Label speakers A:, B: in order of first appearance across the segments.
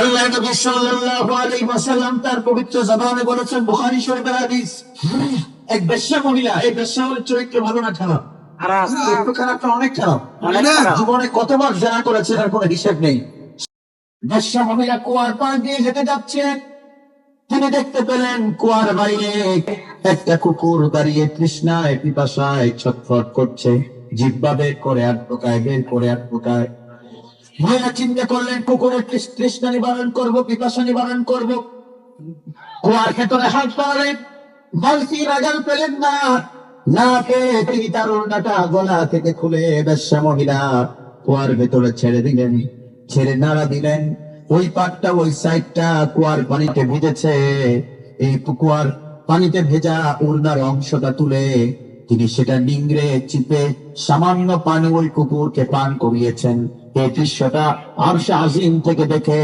A: আল্লাহ নবী সাল্লাল্লাহু আলাইহি ওয়াসাল্লাম তার পবিত্র জবানে বলেছেন বুখারী শরীফের হাদিস এক বেশ্যা মহিলা এই বেশ্যা চরিত্র ভালো না খারাপ?
B: খারাপ
A: চরিত্র খারাপটা অনেক খারাপ? জীবনে কতবার জানা করেছে তার কোনো হিসেব নেই। বেশ্যা মহিলা কুয়ার পাশ দিয়ে হেঁটে যাচ্ছে। তিনি দেখতে পেলেন কুয়ার বাইরে একটা কুকুর দাঁড়িয়ে তৃষ্ণায় পিপাসায় ছটফট করছে। জিব্বা বের করে আর পোকায় বের করে আর ঢোকায় মহিলা চিন্তা করলেন, কুকুরের তৃষ্ণা নিবারণ করব, পিপাসা নিবারণ করব। কুয়ার ভেতরে হাত পাড়লেন বালতি রাগাল পেলেন না। না পেয়ে তিনি তার গলা থেকে খুলে বেশ্যা মহিলা কুয়ার ভেতরে ছেড়ে দিলেন, ছেড়ে নাড়া দিলেন। ওই পাটটা ওই সাইডটা কুয়ার পানিতে ভিজেছে। এই কুয়ার পানিতে ভেজা উড়নার অংশটা তুলে তিনি সেটা নিংড়ে চিপে সামান্য পানি ওই কুকুরকে পান করিয়েছেন। এই দৃশ্যটা আরশে আজিম থেকে দেখে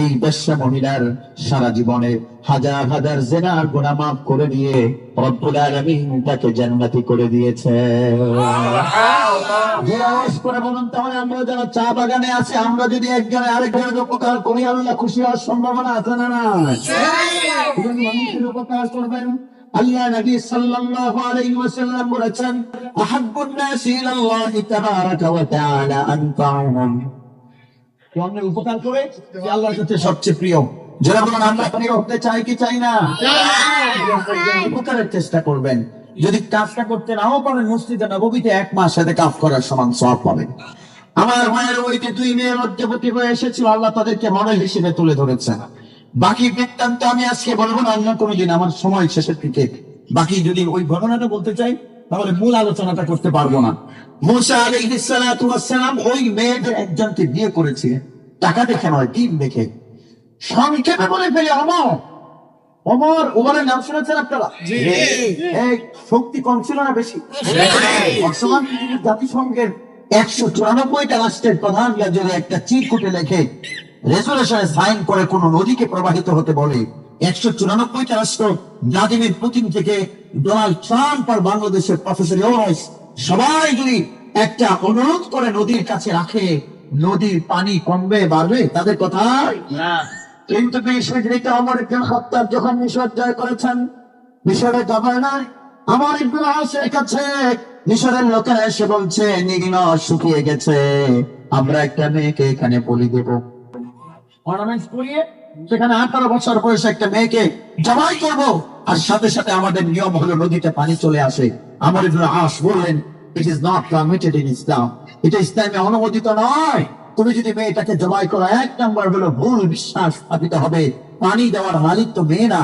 A: এই বেশ্যা মহিলার সারা জীবনে হাজার হাজার জেনার গুনাহ মাফ করে দিয়ে রব্বুল আলামিন তাকে জান্নাতি করে দিয়েছে। আওয়াজ করে বলুন তাহলে আমরা যারা চা বাগানে আছে আমরা যদি একজনে আরেকজনের উপকার করি আল্লাহ খুশি হওয়ার সম্ভাবনা আছে না না মানুষের উপকার করবেন আল্লাহ নবী সাল্লাল্লাহু আলাইহি ওয়াসাল্লাম বলেছেন, আহাব্বুন ইলাল্লাহি তাবারাকা ওয়া তাআলা উপকার করে? যে আল্লাহর কাছে সবচেয়ে প্রিয়। যারা বলেন প্রিয় হতে কি চাই না? উপকারের চেষ্টা করবেন। যদি কাজটা করতে নাও পারেন, মসজিদে নববীতে এক মাস সাথে কাজ করার সমান সব পাবেন। আমার মায়ের ওইতে দুই মেয়ের মধ্যবর্তী হয়ে এসেছিল, আল্লাহ তাদেরকে মডেল হিসেবে তুলে ধরেছেন। বাকি বৃত্তান্ত আমি আজকে বলব না অন্য কোনো দিন আমার সময় শেষের দিকে। বাকি যদি ওই ঘটনাটা বলতে চাই তাহলে মূল আলোচনাটা করতে পারব না। মুসা ওই মেয়েদের একজনকে বিয়ে করেছে। টাকা দেখে নয় দিন দেখে। সংক্ষেপে বলে ফেলে অমর অমর নাম শুনেছেন আপনারা? শক্তি কম ছিল না বেশি? বর্তমান জাতিসংঘের একশো চুরানব্বইটা রাষ্ট্রের প্রধান একটা চিরকুটে লেখে রেজুলেশনে সাইন করে কোন নদীকে প্রবাহিত হতে বলে। একশো চুরানব্বইটা রাষ্ট্র ভ্লাদিমির পুতিন থেকে ডোনাল্ড ট্রাম্প আর বাংলাদেশের প্রফেসর সবাই যদি একটা অনুরোধ করে নদীর কাছে রাখে নদীর পানি কমবে বাড়বে তাদের কথা কিন্তু আমার একজন হত্যার যখন মিশর জয় করেছেন মিশরের গভর্নর আমার একজন আসে কাছে মিশরের লোকেরা এসে বলছে নিগ্ন শুকিয়ে গেছে। আমরা একটা মেয়েকে এখানে বলি দেব। সেখানে আঠারো বছর বয়সে একটা মেয়েকে জবাই করব। আর সাথে সাথে আমাদের নিয়ম হলো নদীতে পানি চলে আসে। আমার ইবনে আস বললেন it is not permitted in Islam এটা ইসলামে অনুমোদিত নয়। তুমি যদি মেয়েটাকে জবাই করো, এক নাম্বার হলো ভুল বিশ্বাস স্থাপিত হবে। পানি দেওয়ার মালিক তো মেয়ে না।